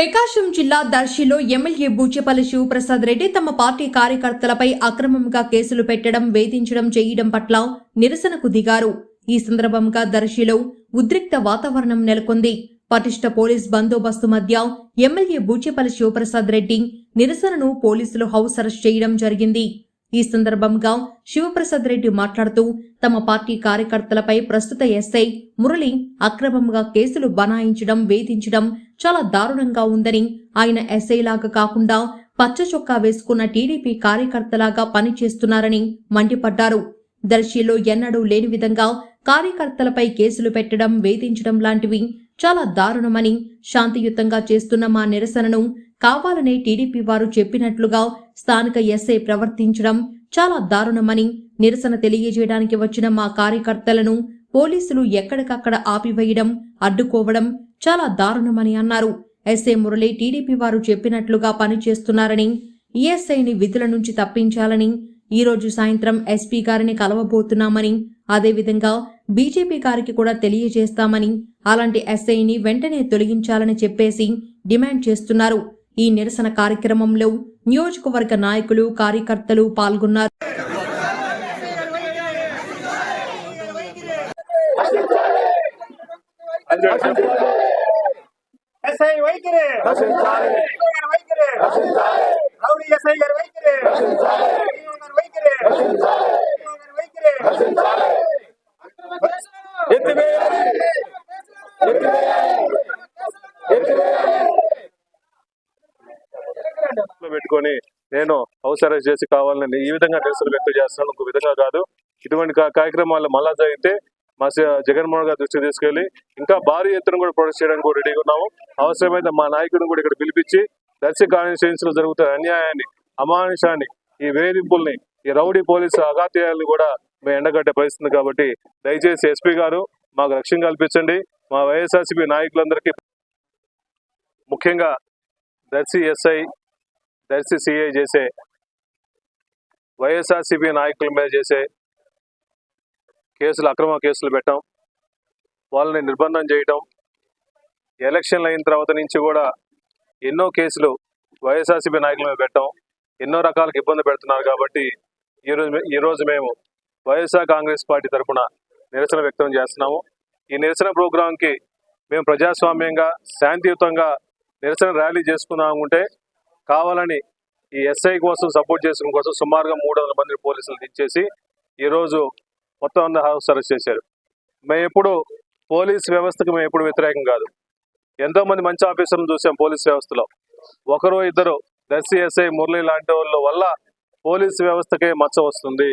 ప్రకాశం జిల్లా దర్శిలో ఎమ్మెల్యే బూచేపల్లి శివప్రసాద్ రెడ్డి తమ పార్టీ కార్యకర్తలపై అక్రమంగా కేసులు పెట్టడం వేధించడం చేయడం పట్ల నిరసనకు దిగారు. ఈ సందర్భంగా దర్శిలో ఉద్రిక్త వాతావరణం నెలకొంది. పటిష్ట పోలీస్ బందోబస్తు మధ్య ఎమ్మెల్యే బూచేపల్లి శివప్రసాద్ రెడ్డి నిరసనను పోలీసులు హౌస్ అరెస్ట్ చేయడం జరిగింది. ఈ సందర్భంగా శివప్రసాద్ రెడ్డి మాట్లాడుతూ తమ పార్టీ కార్యకర్తలపై ప్రస్తుత ఎస్ఐ మురళి అక్రమంగా కేసులు బనాయించడం వేధించడం చాలా దారుణంగా ఉందని ఆయన ఎస్ఐ లాగా కాకుండా పచ్చ చొక్కా వేసుకున్న టీడీపీ కార్యకర్తలాగా పనిచేస్తున్నారని మండిపడ్డారు. దర్శిలో ఎన్నడూ లేని విధంగా కార్యకర్తలపై కేసులు పెట్టడం వేధించడం లాంటివి చాలా దారుణమని శాంతియుతంగా చేస్తున్న మా నిరసనను కావాలనే టీడీపీ వారు చెప్పినట్లుగా స్థానిక ఎస్ఐ ప్రవర్తించడం చాలా దారుణమని నిరసన తెలియజేయడానికి వచ్చిన మా కార్యకర్తలను పోలీసులు ఎక్కడికక్కడ ఆపివేయడం అడ్డుకోవడం చాలా దారుణమని అన్నారు. ఎస్ఐ మురళి టీడీపీ వారు చెప్పినట్లుగా పనిచేస్తున్నారని ఈఎస్ఐని విధుల నుంచి తప్పించాలని ఈ రోజు సాయంత్రం ఎస్పీ గారిని కలవబోతున్నామని అదేవిధంగా బీజేపీ గారికి కూడా తెలియజేస్తామని అలాంటి ఎస్ఐని వెంటనే తొలగించాలని చెప్పేసి డిమాండ్ చేస్తున్నారు. ఈ నిరసన కార్యక్రమంలో నియోజకవర్గ నాయకులు కార్యకర్తలు పాల్గొన్నారు. ఎస్ఐ వైఖరి. వైఖరి. రౌడీ ఎస్ఐ గారి వైఖరి. వైఖరి. వైఖరి. ఎత్తివేయాలి లో పెట్టుకొని నేను హౌస్ అరెస్ట్ చేసి కావాలని ఈ విధంగా నిరసన వ్యక్తం చేస్తున్నాను. ఇంకో విధంగా కాదు. ఇటువంటి కార్యక్రమాలు మళ్ళా జరిగితే మా జగన్మోహన్ గారి దృష్టికి తీసుకెళ్ళి ఇంకా భారీ ఎత్తున కూడా ప్రొడక్ట్ చేయడానికి కూడా రెడీగా ఉన్నాము. అవసరమైతే మా నాయకుడిని కూడా ఇక్కడ పిలిపించి దర్శి కాన్స్టిట్యూన్స్ జరుగుతున్న అన్యాయాన్ని అమానుషాన్ని ఈ వేధింపుల్ని ఈ రౌడీ పోలీసు అగాత్యాలను కూడా మేము ఎండగట్టే పరిస్థితుంది కాబట్టి దయచేసి ఎస్పీ గారు మాకు రక్షణ కల్పించండి. మా వైఎస్ఆర్సీపీ నాయకులందరికీ ముఖ్యంగా దర్శి ఎస్ఐ దర్శి సిఐ చేసే వైఎస్ఆర్సీపీ నాయకుల మీద చేసే కేసులు అక్రమ కేసులు పెట్టడం వాళ్ళని నిర్బంధం చేయటం. ఎలక్షన్లు అయిన తర్వాత నుంచి కూడా ఎన్నో కేసులు వైఎస్ఆర్సీపీ నాయకుల మీద పెట్టడం ఎన్నో రకాలకు ఇబ్బంది పెడుతున్నారు కాబట్టి ఈరోజు ఈరోజు మేము వైఎస్ఆర్ కాంగ్రెస్ పార్టీ తరఫున నిరసన వ్యక్తం చేస్తున్నాము. ఈ నిరసన ప్రోగ్రాంకి మేము ప్రజాస్వామ్యంగా శాంతియుతంగా నిరసన ర్యాలీ చేసుకున్నామంటే కావాలని ఈ ఎస్ఐ కోసం సపోర్ట్ చేసుకున్న కోసం సుమారుగా మూడు వందల మంది పోలీసులు దించేసి ఈరోజు మొత్తం అందరూ హౌస్ అరెస్ట్ చేశారు. మేము ఎప్పుడు పోలీస్ వ్యవస్థకు మేము ఎప్పుడు వ్యతిరేకం కాదు. ఎంతో మంది మంచి ఆఫీసర్లను చూసాం పోలీస్ వ్యవస్థలో. ఒకరు ఇద్దరు దర్శి ఎస్ఐ మురళి లాంటి వాళ్ళ వల్ల పోలీస్ వ్యవస్థకే మచ్చ వస్తుంది.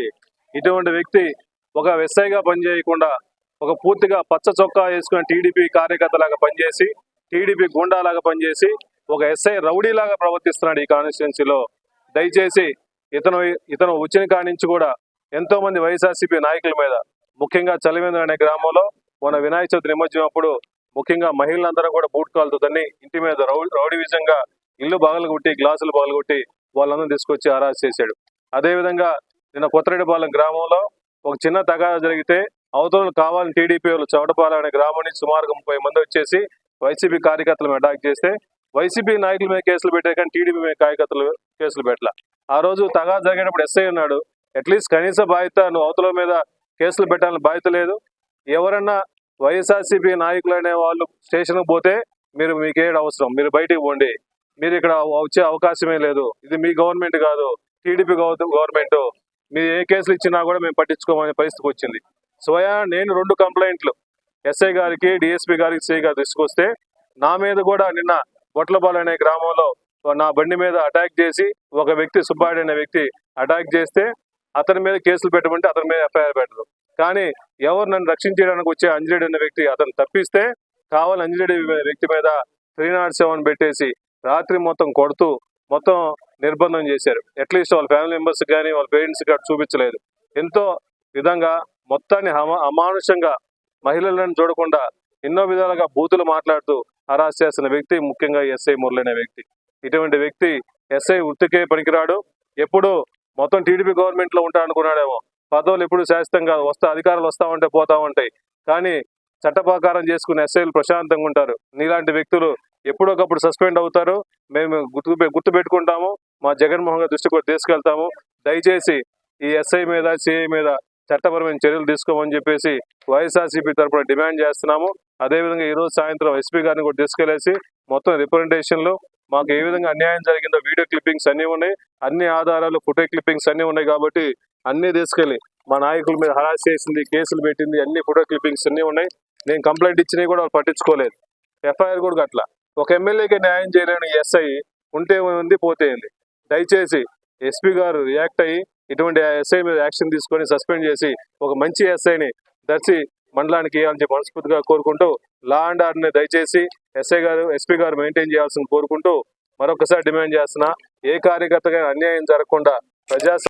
ఇటువంటి వ్యక్తి ఒక ఎస్ఐగా పనిచేయకుండా ఒక పూర్తిగా పచ్చ చొక్కా వేసుకున్న టీడీపీ కార్యకర్తలాగా పనిచేసి టీడీపీ గుండాలాగా పనిచేసి ఒక ఎస్ఐ రౌడీలాగా ప్రవర్తిస్తున్నాడు ఈ కాన్స్టిట్యున్సీలో. దయచేసి ఇతను ఇతను వచ్చిన కాడి నుంచి కూడా ఎంతో మంది వైఎస్ఆర్సీపీ నాయకుల మీద ముఖ్యంగా చలివేంద్ర అనే గ్రామంలో మన వినాయక చవితి నిమజ్జనం అప్పుడు ముఖ్యంగా మహిళలందరూ కూడా బూట్ కాలుతో తన్ని ఇంటి మీద రౌడీ విజంగా ఇల్లు పగలగొట్టి గ్లాసులు పగలగొట్టి వాళ్ళందరూ తీసుకొచ్చి అరెస్ట్ చేశాడు. అదేవిధంగా నిన్న కొత్తరెడ్డిపాలెం గ్రామంలో ఒక చిన్న తగాదా జరిగితే అవతలను కావాలని టీడీపీ వాళ్ళు చౌడపాలెం అనే గ్రామం నుంచి సుమారుగా ముప్పై మంది వచ్చేసి వైసీపీ కార్యకర్తలను అటాక్ చేస్తే వైసీపీ నాయకుల మీద కేసులు పెట్టే కానీ టీడీపీ మీద కార్యకర్తలు కేసులు పెట్టాల. ఆ రోజు తగా జరిగినప్పుడు ఎస్ఐ ఉన్నాడు అట్లీస్ట్ కనీస బాధ్యత నువ్వు అవతల మీద కేసులు పెట్టాలని బాధ్యత లేదు. ఎవరన్నా వైఎస్ఆర్సీపీ నాయకులు అనే వాళ్ళు స్టేషన్కి పోతే మీరు మీకేడు అవసరం. మీరు బయటికి పోండి. మీరు ఇక్కడ వచ్చే అవకాశమే లేదు. ఇది మీ గవర్నమెంట్ కాదు. TDP government. మీరు ఏ కేసులు ఇచ్చినా కూడా మేము పట్టించుకోమనే పరిస్థితికి వచ్చింది. స్వయా నేను రెండు కంప్లైంట్లు. ఎస్ఐ గారికి డిఎస్పీ గారికి సిఐ గారు తీసుకొస్తే నా మీద కూడా నిన్న బొట్లపాలు అనే గ్రామంలో నా బండి మీద అటాక్ చేసి ఒక వ్యక్తి సుబ్బాడి అనే వ్యక్తి అటాక్ చేస్తే అతని మీద కేసులు పెట్టమంటే అతని మీద ఎఫ్ఐఆర్ పెట్టదు కానీ ఎవరు నన్ను రక్షించడానికి వచ్చే అంజరెడ్డి అనే వ్యక్తి అతను తప్పిస్తే కావాలి అంజలేడు వ్యక్తి మీద త్రీ నాట్ సెవెన్ పెట్టేసి రాత్రి మొత్తం కొడుతూ మొత్తం నిర్బంధం చేశారు. అట్లీస్ట్ వాళ్ళ ఫ్యామిలీ మెంబర్స్ కానీ వాళ్ళ పేరెంట్స్ కానీ చూపించలేదు. ఎంతో విధంగా మొత్తాన్ని అమానుషంగా మహిళలను చూడకుండా ఎన్నో విధాలుగా బూతులు మాట్లాడుతూ హరాస్ చేస్తున్న వ్యక్తి ముఖ్యంగా ఎస్ఐ మురళి అనే వ్యక్తి. ఇటువంటి వ్యక్తి ఎస్ఐ వృత్తికే పనికిరాడు. ఎప్పుడూ మొత్తం టీడీపీ గవర్నమెంట్లో ఉంటా అనుకున్నాడేమో పదవులు ఎప్పుడు శాశ్వతంగా వస్తా అధికారులు వస్తా ఉంటే పోతా ఉంటాయి. కానీ చట్టపాకారం చేసుకుని ఎస్ఐలు ప్రశాంతంగా ఉంటారు. నీలాంటి వ్యక్తులు ఎప్పుడొకప్పుడు సస్పెండ్ అవుతారు. మేము గుర్తు గుర్తు పెట్టుకుంటాము. మా జగన్మోహన్ గారి దృష్టి కూడా తీసుకెళ్తాము. దయచేసి ఈ ఎస్ఐ మీద సిఐ మీద చట్టపరమైన చర్యలు తీసుకోమని చెప్పేసి వైఎస్ఆర్సీపీ తరఫున డిమాండ్ చేస్తున్నాము. అదేవిధంగా ఈ రోజు సాయంత్రం ఎస్పీ గారిని కూడా తీసుకెళ్ళేసి మొత్తం రిప్రజెంటేషన్లు మాకు ఏ విధంగా అన్యాయం జరిగిందో వీడియో క్లిప్పింగ్స్ అన్ని ఉన్నాయి. అన్ని ఆధారాలు ఫోటో క్లిప్పింగ్స్ అన్నీ ఉన్నాయి కాబట్టి అన్నీ తీసుకెళ్ళి మా నాయకుల మీద హరాస్ చేసింది కేసులు పెట్టింది అన్ని ఫోటో క్లిప్పింగ్స్ అన్నీ ఉన్నాయి. నేను కంప్లైంట్ ఇచ్చినవి కూడా వాళ్ళు పట్టించుకోలేదు. ఎఫ్ఐఆర్ కూడా అట్లా ఒక ఎమ్మెల్యేకి న్యాయం చేయలేని ఎస్ఐ ఉంటే ఉంది పోతే దయచేసి ఎస్పీ గారు రియాక్ట్ అయ్యి ఇటువంటి ఎస్ఐ మీద యాక్షన్ తీసుకొని సస్పెండ్ చేసి ఒక మంచి ఎస్ఐని దర్శి మండలానికి ఇవ్వాలని చెప్పి మనస్ఫూర్తిగా కోరుకుంటూ లా అండ్ ఆర్డర్ని దయచేసి ఎస్ఐ గారు ఎస్పీ గారు మెయింటైన్ చేయాల్సింది కోరుకుంటూ మరొకసారి డిమాండ్ చేస్తున్నా ఏ కార్యకర్తగా అన్యాయం జరగకుండా ప్రజా